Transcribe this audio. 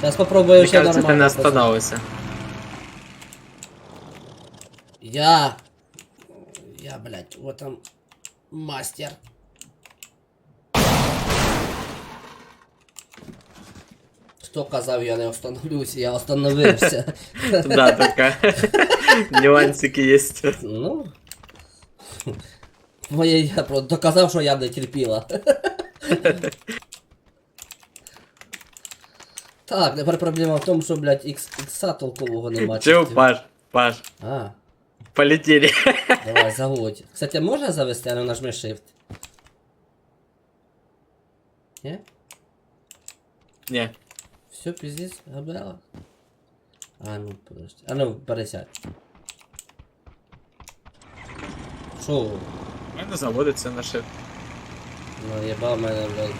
Зараз попробую Мені ще кажется, ти не нормально. остановишся. Я... Я, блядь, вот там мастер. Хто казав, я не остановлюсь, я остановився. Да, така. Нюансики є. Ну. Моє я просто доказав, що я не терпіла. Так, тепер проблема в тому, що, блядь, ікс, ікса толкового нема. Чого, тільки- Паш? Паш, А, полетели. давай, заводь. Кстати, можна завести, а не нажми Shift? Ні? Не. Все, пиздец, Габриэла. А, ну, подожди. А ну, пересядь. Шо? У мене заводиться на шифт. Ну, ебал мене, блядь.